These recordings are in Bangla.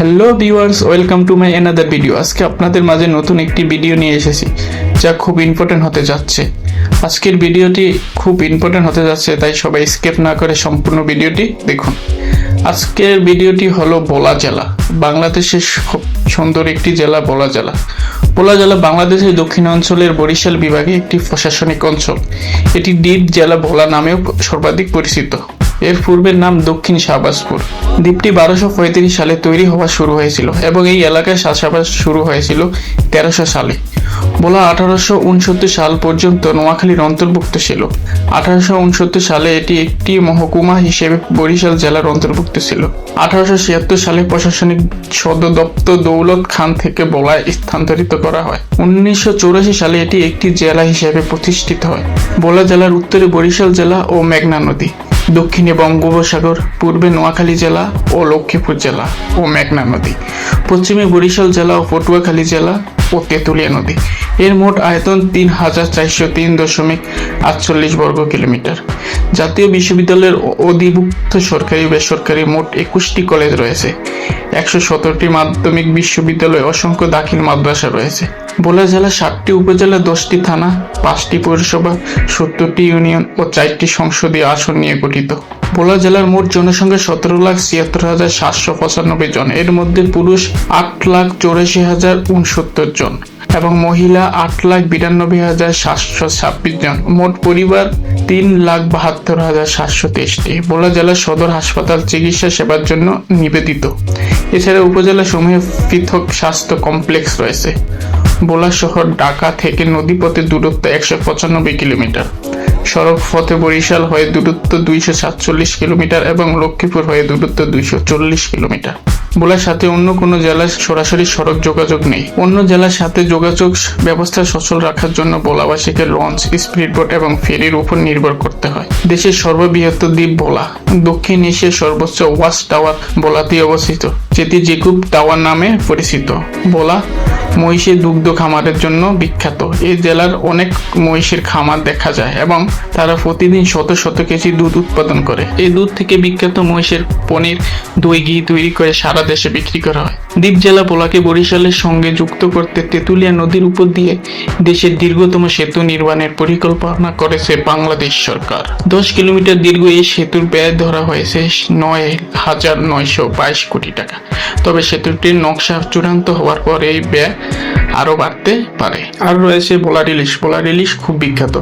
Hello viewers welcome to my another video আজকে আপনাদের মাঝে নতুন একটি ভিডিও নিয়ে এসেছি, যা খুব ইম্পর্টেন্ট হতে যাচ্ছে। আজকের ভিডিওটি খুব ইম্পর্টেন্ট হতে যাচ্ছে, তাই সবাই স্কেপ না করে সম্পূর্ণ ভিডিওটি দেখুন। আজকের ভিডিওটি হলো বোলা জেলা, বাংলাদেশের খুব সুন্দর একটি জেলা বোলা জেলা। বোলা জেলা বাংলাদেশের দক্ষিণাঞ্চলের বরিশাল বিভাগে একটি প্রশাসনিক অঞ্চল। এটি দ্বীপ জেলা ভোলা নামেও সর্বাধিক পরিচিত। এর পূর্বের নাম দক্ষিণ শাহবাজপুর। দ্বীপটি বারোশো পঁয়ত্রিশ সালে তৈরি হওয়া শুরু হয়েছিল এবং এই এলাকায় শাসাবাস শুরু হয়েছিল তেরোশো সালে। বলা আঠারোশো উনসত্তর সাল পর্যন্ত নোয়াখালীর অন্তর্ভুক্ত ছিল। আঠারোশো উনসত্তর সালে এটি একটি মহকুমা হিসেবে বরিশাল জেলার অন্তর্ভুক্ত ছিল। আঠারোশো ছিয়াত্তর সালে প্রশাসনিক সদর দপ্তর দৌলত খান থেকে বলায় স্থানান্তরিত করা হয়। উনিশশো চৌরাশি সালে এটি একটি জেলা হিসেবে প্রতিষ্ঠিত হয়। বোলা জেলার উত্তরে বরিশাল জেলা ও মেঘনা নদী। দক্ষিণে বঙ্গোপসাগর, পূর্বে নোয়াখালী জেলা ও লক্ষ্মীপুর জেলা ও মেঘনা নদী। পশ্চিমে বরিশাল জেলা ও পটুয়াখালী জেলা ও তেঁতুলিয়া নদী। এর মোট আয়তন তিন হাজার চারশো তিন দশমিক আটচল্লিশ বর্গ কিলোমিটার। জাতীয় বিশ্ববিদ্যালয়ের অধিভুক্ত সরকারি বেসরকারি মোট একুশটি কলেজ রয়েছে। একশো সতেরোটি মাধ্যমিক বিশ্ববিদ্যালয় অসংখ্য দাখিল মাদ্রাসা রয়েছে। বোলা জেলা সাতটি উপজেলা, দশটি থানা, পাঁচটি পৌরসভা, সত্তরটি ইউনিয়ন ও চারটি সংসদীয় আসন নিয়ে গঠিত। ভোলা জেলার মোট জনসংখ্যা সতেরো লাখ ছিয়াত্তর হাজার সাতশো পঁচানব্বই জন। এর মধ্যে পুরুষ আট লাখ চৌরাশি হাজার উনসত্তর জন এবং মহিলা আট লাখ বিরানব্বই হাজার সাতশো ছাব্বিশ জন। মোট পরিবার তিন লাখ বাহাত্তর হাজার সাতশো তেইশটি। ভোলা জেলার সদর হাসপাতাল চিকিৎসা সেবার জন্য নিবেদিত। এছাড়া উপজেলা সমূহে পৃথক স্বাস্থ্য কমপ্লেক্স রয়েছে। বোলা শহর ঢাকা থেকে নদীপথের দূরত্ব একশো পঁচানব্বই কিলোমিটার। সড়ক পথে বরিশাল হয়ে দূরত্ব দুইশো সাতচল্লিশ কিলোমিটার এবং লক্ষ্মীপুর হয়ে দূরত্ব দুইশো চল্লিশ কিলোমিটার। বোলার সাথে অন্য কোনো জেলার সরাসরি সড়ক যোগাযোগ নেই। অন্য জেলার সাথে যোগাযোগ ব্যবস্থা সচল রাখার জন্য বোলাবাসীকে লঞ্চ, স্পিডবোট এবং ফেরির উপর নির্ভর করতে হয়। দেশের সর্ববৃহৎ দ্বীপ বোলা দক্ষিণ এশিয়ার সর্বোচ্চ ওয়াচ টাওয়ার বোলাতেই অবস্থিত, যেটি জেকুব টাওয়ার নামে পরিচিত। বোলা মহিষের দুগ্ধ খামারের জন্য বিখ্যাত। এই জেলার অনেক মহিষের খামার দেখা যায় এবং তারা প্রতিদিন শত শত কেজি দুধ উৎপাদন করে। এই দুধ থেকে বিখ্যাত মহিষের পনির, দই, ঘি তৈরি করে সারা দেশে বিক্রি করা হয়। দ্বীপ জেলা পোলাকে বরিশালের সঙ্গে যুক্ত করতে তেঁতুলিয়া নদীর উপর দিয়ে দেশের দীর্ঘতম সেতু নির্মাণের পরিকল্পনা করেছে বাংলাদেশ সরকার। দশ কিলোমিটার দীর্ঘ এই সেতুর ব্যয় ধরা হয়েছে নয় হাজার নয়শো বাইশ কোটি টাকা। তবে সেতুটির নকশা চূড়ান্ত হওয়ার পর এই ব্যয় আরও বাড়তে পারে। আর রয়েছে পোলার ইলিশ পোলার ইলিশ খুব বিখ্যাত।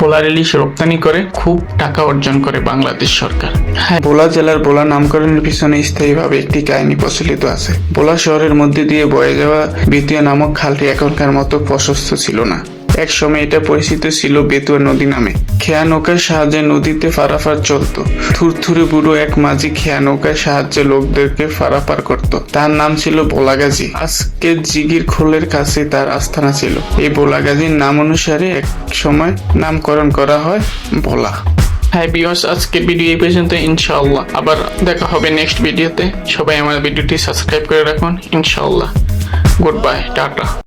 পোলার ইলিশ রপ্তানি করে খুব টাকা অর্জন করে বাংলাদেশ সরকার। হ্যাঁ ভোলা জেলার ভোলা নামকরণের পিছনে স্থায়ীভাবে একটি কাহিনী প্রচলিত আছে। ভোলা শহরের মধ্যে দিয়ে বয়ে যাওয়া বিতীয় নামক খালটি এখনকার মতো প্রশস্ত ছিল না। এক সময় এটা পরিচিত ছিল বেতুয়া নদী নামে। খেয়া নৌকার সাহায্যে নদীতে পারাপার চলতো। থুরথুরে বুড়ো এক মাঝি খেয়া নৌকার সাহায্যে লোকদেরকে পারাপার করত। তার নাম ছিল বোলাগাজী। আজকে জিগির খোলের কাছে তার আস্থানা ছিল। এই বোলাগাজীর নাম অনুসারে এক সময় নামকরণ করা হয় বোলা। হ্যাঁ বিয়স আজকের ভিডিও এই পর্যন্ত। ইনশাআল্লাহ। আবার দেখা হবে নেক্সট ভিডিওতে। সবাই আমার ভিডিওটি সাবস্ক্রাইব করে রাখুন। ইনশাআল্লাহ। Good bye, tata.